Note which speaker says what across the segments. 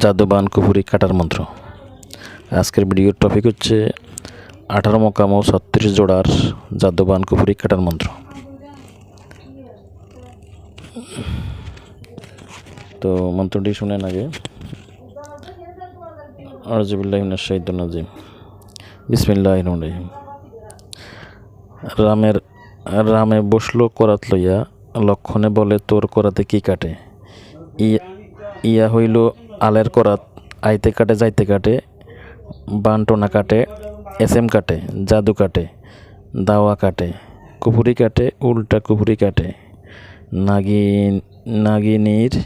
Speaker 1: জাদুবান কুপুরি কাটার মন্ত্র। আজকের ভিডিওর টপিক হচ্ছে আঠারো মকাম ও ছত্রিশ জোড়ার জাদুবান কুপুরি কাটার মন্ত্র। তো মন্ত্রটি শুনেন আগে। আরজিবুল্লাহ শাহিদুল নাজিম বিসমিল্লাহ রহিম। রামের, রামে বসল করাত লইয়া লক্ষণে বলে, তোর করাতে কি কাটে? ইয়া হইল আলের করাত আইতে কাটে, যাইতে কাটে, বানটোনা কাটে এস এম কাটে, জাদু কাটে, দাওয়া কাটে কুপুরি কাটে, উল্টা কুপুরি কাটে। নাগিন, নাগিনীর,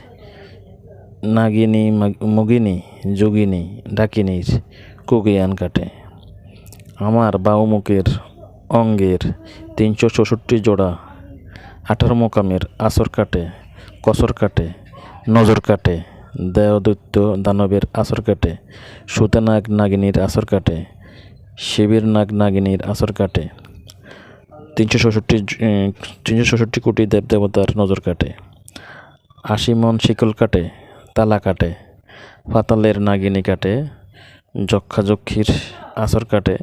Speaker 1: নাগিনী মাগ- মুগিনী, যোগিনী, ডাকিনীর কুগিয়ান কাটে। আমার বাউমুখের অঙ্গের তিনশো চৌষট্টি জোড়া আঠারো মোকামের আসর কাটে, কসর কাটে, নজর কাটে। দেয়দৈত্য দানবের আসর কাটে সুতানাগ নাগিনীর আসর কাটে, শিবির নাগ নাগিনীর আসর কাটে। তিনশো ষষট্টি তিনশো ষষট্টি কোটি দেবদেবতার নজর কাটে। আশি মন শিকল কাটে, তালা কাটে। পাতালের নাগিনী কাটে, যক্ষাযক্ষীর আসর কাটে।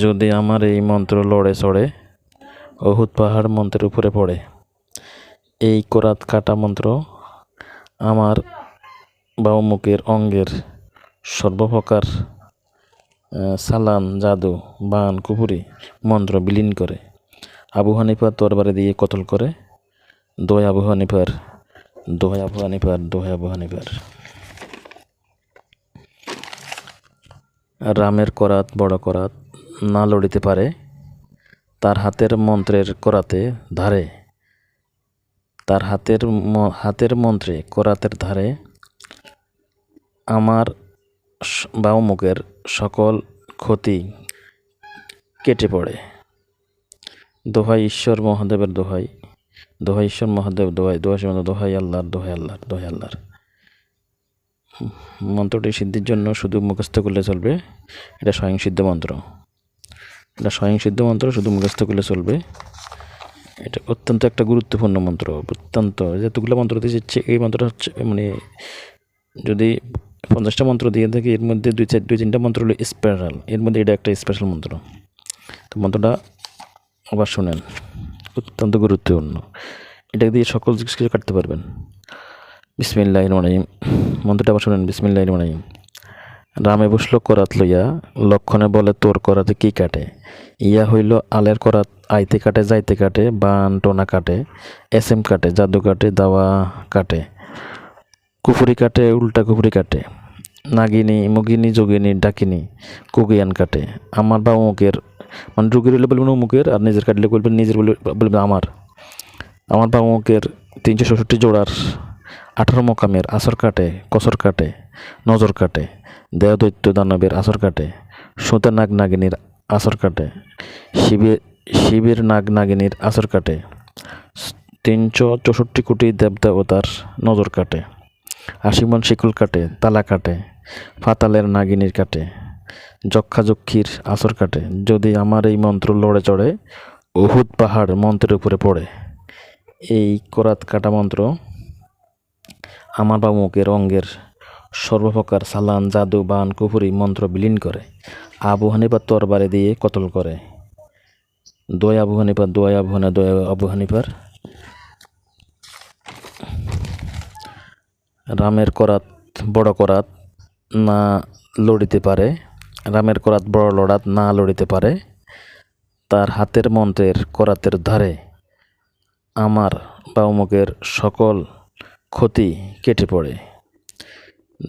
Speaker 1: যদি আমার এই মন্ত্র লড়ে চড়ে, অহুত পাহাড় মন্ত্রের উপরে পড়ে। এই কোরাত কাটা মন্ত্র আমার বাউমুখের অঙ্গের সর্বপ্রকার সালান জাদু, বান কুপুরি মন্ত্র বিলীন করে আবু হানিফার তরবারে দিয়ে কতল করে? দোয় আবু হানিফার দোহাই আবু হানিফার দোহাই আবু হানিফার। রামের করাত, বড় করাত না লড়িতে পারে, তার হাতের মন্ত্রের করাতে ধারে। তার হাতের হাতের মন্ত্রে করাতের ধারে আমার বাউমুখের সকল ক্ষতি কেটে পড়ে। দোহাই ঈশ্বর মহাদেবের দোহাই দোহাই ঈশ্বর মহাদেব দোহাই দোহাই শিবানন্দ, দোহাই আল্লাহর দোহাই আল্লাহর দোহাই আল্লাহর। মন্ত্রটি সিদ্ধির জন্য শুধু মুখস্থ করলে চলবে এটা স্বয়ংসিদ্ধ মন্ত্র। এটা স্বয়ংসিদ্ধ মন্ত্র শুধু মুখস্থ করলে চলবে এটা অত্যন্ত একটা গুরুত্বপূর্ণ মন্ত্র অত্যন্ত। যতগুলো মন্ত্র দিয়েছে এই মন্ত্রটা হচ্ছে মানে যদি পঞ্চাশটা মন্ত্র দিয়ে থাকি এর মধ্যে দুই চার দুই তিনটা মন্ত্র হলো স্পেশাল এর মধ্যে এটা একটা স্পেশাল মন্ত্র। তো মন্ত্রটা আবার শোনেন, অত্যন্ত গুরুত্বপূর্ণ। এটা দিয়ে সকল জিনিস কিছু কাটতে পারবেন। বিসমিল্লাহ রহিম। মন্ত্রটা আবার শোনেন বিসমিল্লাহ রহিম। রামে বসল করাত লইয়া, লক্ষণে বলে, তোর করাতে কি কাটে? ইয়া হইল, আলের করাত আইতে কাটে, যাইতে কাটে, বান, টোনা কাটে এস এম কাটে, জাদু কাটে, দাওয়া কাটে। কুপুরি কাটে, উল্টা কুপুরি কাটে। নাগিনী, মুগিনী, যোগিনী, ডাকিনী কুগিয়ান কাটে। আমার বা অমুকের মানে রুগীর হলে বলবেন অমুকের, আর নিজের কাটলে বলবেন, নিজের বলে বলবেন আমার। আমার বা অমুকের তিনশো ষষট্টি জোড়ার আঠারো মোকামের আসর কাটে কসর কাটে, নজর কাটে, দেহদৈত্য দানবের আসর কাটে, সুতা নাগ নাগিনীর আসর কাটে, শিবের শিবের নাগ নাগিনীর আসর কাটে, তিনশো চৌষট্টি কোটি দেবদেবতার নজর কাটে। আশিমন শিকুল কাটে, তালা কাটে, ফাতালের নাগিনীর কাটে যক্ষাযক্ষীর আসর কাটে। যদি আমার এই মন্ত্র লড়ে চড়ে অহুত পাহাড় মন্ত্রের উপরে পড়ে। এই করাত কাটা মন্ত্র আমার বা মুখের অঙ্গের সর্বপ্রকার সালান, জাদু, বান কুপুরি মন্ত্র বিলীন করে। আবু হানিফার তরবারে দিয়ে কতল করে। দোয় আবু হানিফার, দোয় আবু হানা দোয় আবু হানিফার। রামের করাত বড় করাত না লড়িতে পারে। রামের করাত বড় লড়াত না লড়িতে পারে। তার হাতের মন্ত্রের করাতের ধারে আমার বাউমুখের সকল ক্ষতি কেটে পড়ে।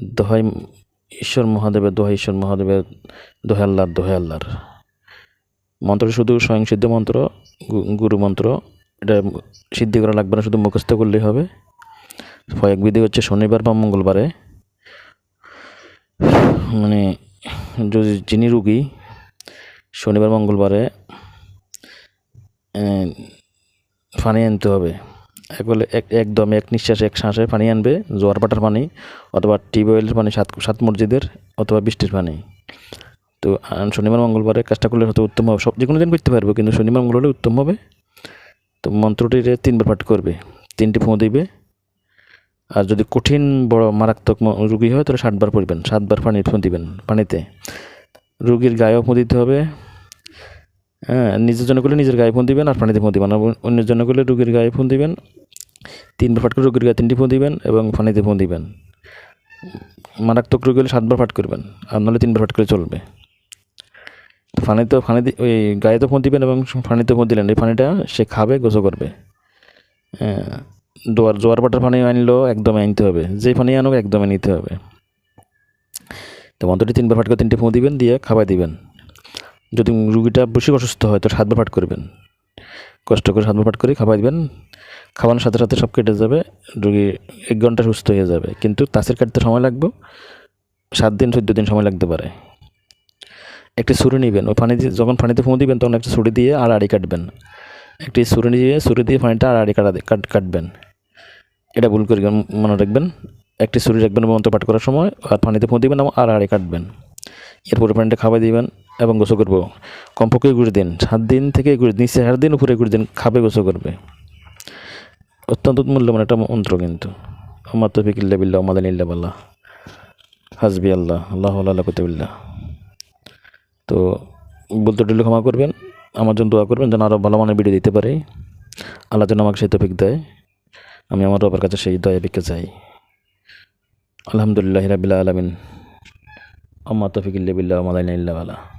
Speaker 1: দোহাই ঈশ্বর মহাদেবের, দোহাই ঈশ্বর মহাদেবের দোহাল্লার আল্লাহর মন্ত্রটি শুধু স্বয়ংসিদ্ধ মন্ত্র, গু- গুরু মন্ত্র, এটা সিদ্ধি করা লাগবে না, শুধু মুখস্থ করলেই হবে। প্রয়োগ বিধি হচ্ছে শনিবার বা মঙ্গলবারে। মানে যদি যিনি রুগী, শনিবার, মঙ্গলবারে পানি আনতে হবে। একবারে এক, একদম এক নিঃশ্বাসে, এক শ্বাসে পানি আনবে, জোয়ার পাটার পানি অথবা টিউবওয়েলের পানি, সাত সাত মসজিদের অথবা বৃষ্টির পানি। তো শনিবার, মঙ্গলবারে কাজটা করলে হয়তো উত্তম হবে। সব যে কোনো দিন করতে পারব, কিন্তু শনিবার মঙ্গল হলে উত্তম হবে। তো মন্ত্রটিরে তিনবার পাঠ করবে। তিনটি ফোঁ দিবে। আর যদি কঠিন বড় মারাত্মক রুগী হয়, তাহলে ষাটবার পড়বেন। সাতবার পানি ফোন দিবেন পানিতে। রুগীর গায়েও ফোন দিতে হবে। হ্যাঁ নিজের জন্য করলে নিজের গায়ে ফোন দিবেন আর পানিতে ফোন দিবেন। আর অন্যের জন্য করলে রুগীর গায়ে ফোন দিবেন। তিনবার ফাট করে রুগীর গায়ে তিনটি ফোন দিবেন এবং পানিতে ফোন দিবেন। মারাত্মক রোগী হলে সাতবার ফাট করবেন আর নাহলে তিনবার ফাট করে চলবে। তো পানিতে পানি দি- ওই গায়ে তো ফোন দিবেন এবং পানিতে ফোন দিলেন। এই পানিটা সে খাবে, গোসল করবে। হ্যাঁ দোয়ার, জোয়ার পাটার পানি আনলেও একদমই আনতে হবে। যে পানি আনুক একদমই নিতে হবে। তো মন্ত্রটি তিনবার ফাট করে তিনটে ফোঁ দিবেন, দিয়ে খাবার দিবেন। যদি রুগীটা বেশি অসুস্থ হয়, তো সাতবার ফাট করবেন। কষ্ট করে সাতবার ফাট করে খাবার দিবেন। খাওয়ানোর সাথে সাথে সব কেটে যাবে, রুগী এক ঘণ্টা সুস্থ হয়ে যাবে। কিন্তু তাসের কাটতে সময় লাগবে, সাত দিন, চোদ্দ দিন সময় লাগতে পারে। একটি ছুরি নেবেন, ওই পানি যখন পানিতে ফুঁ দিবেন, তখন একটা ছুরি দিয়ে আর আড়ি কাটবেন। একটি ছুরি নিয়ে, ছুরি দিয়ে পানিটা আর আড়ি কাট, কাটবেন। এটা ভুল করে মনে রাখবেন। একটি ছুরি রাখবেন মন্ত্র পাঠ করার সময় আর পানিতে ফুঁ দিবেন এবং আর আড়ি কাটবেন। এরপরে পানিটা খাবার দিবেন এবং গোসল করব। কমপক্ষে একুশ দিন, সাত দিন থেকে একুশ নিচে সাত দিন উপরে একুশ দিন খাবে, গোসল করবে। অত্যন্ত মূল্যবান একটা মন্ত্র কিন্তু। আমার তো ফিকিল্লা বিল্লাহ মাদান ইল্লা বাল্লাহ। হাসবি আল্লাহ আল্লাহ আল্লাহ কতবিল্লাহ তো বলতে টুলে ক্ষমা করবেন, আমার জন্য দোয়া করবেন যেন আরও ভালো মানের ভিডিও দিতে পারি। আল্লাহ যেন আমাকে সেই তফিক দেয়। আমি আমার রবার কাছে সেই দয়া ভিক্ষা চাই। আলহামদুলিল্লাহ রাবিল্লা আলমিন। আমার তফিক ইল্লা বিল্লাহ মাদান ইল্লা বালা।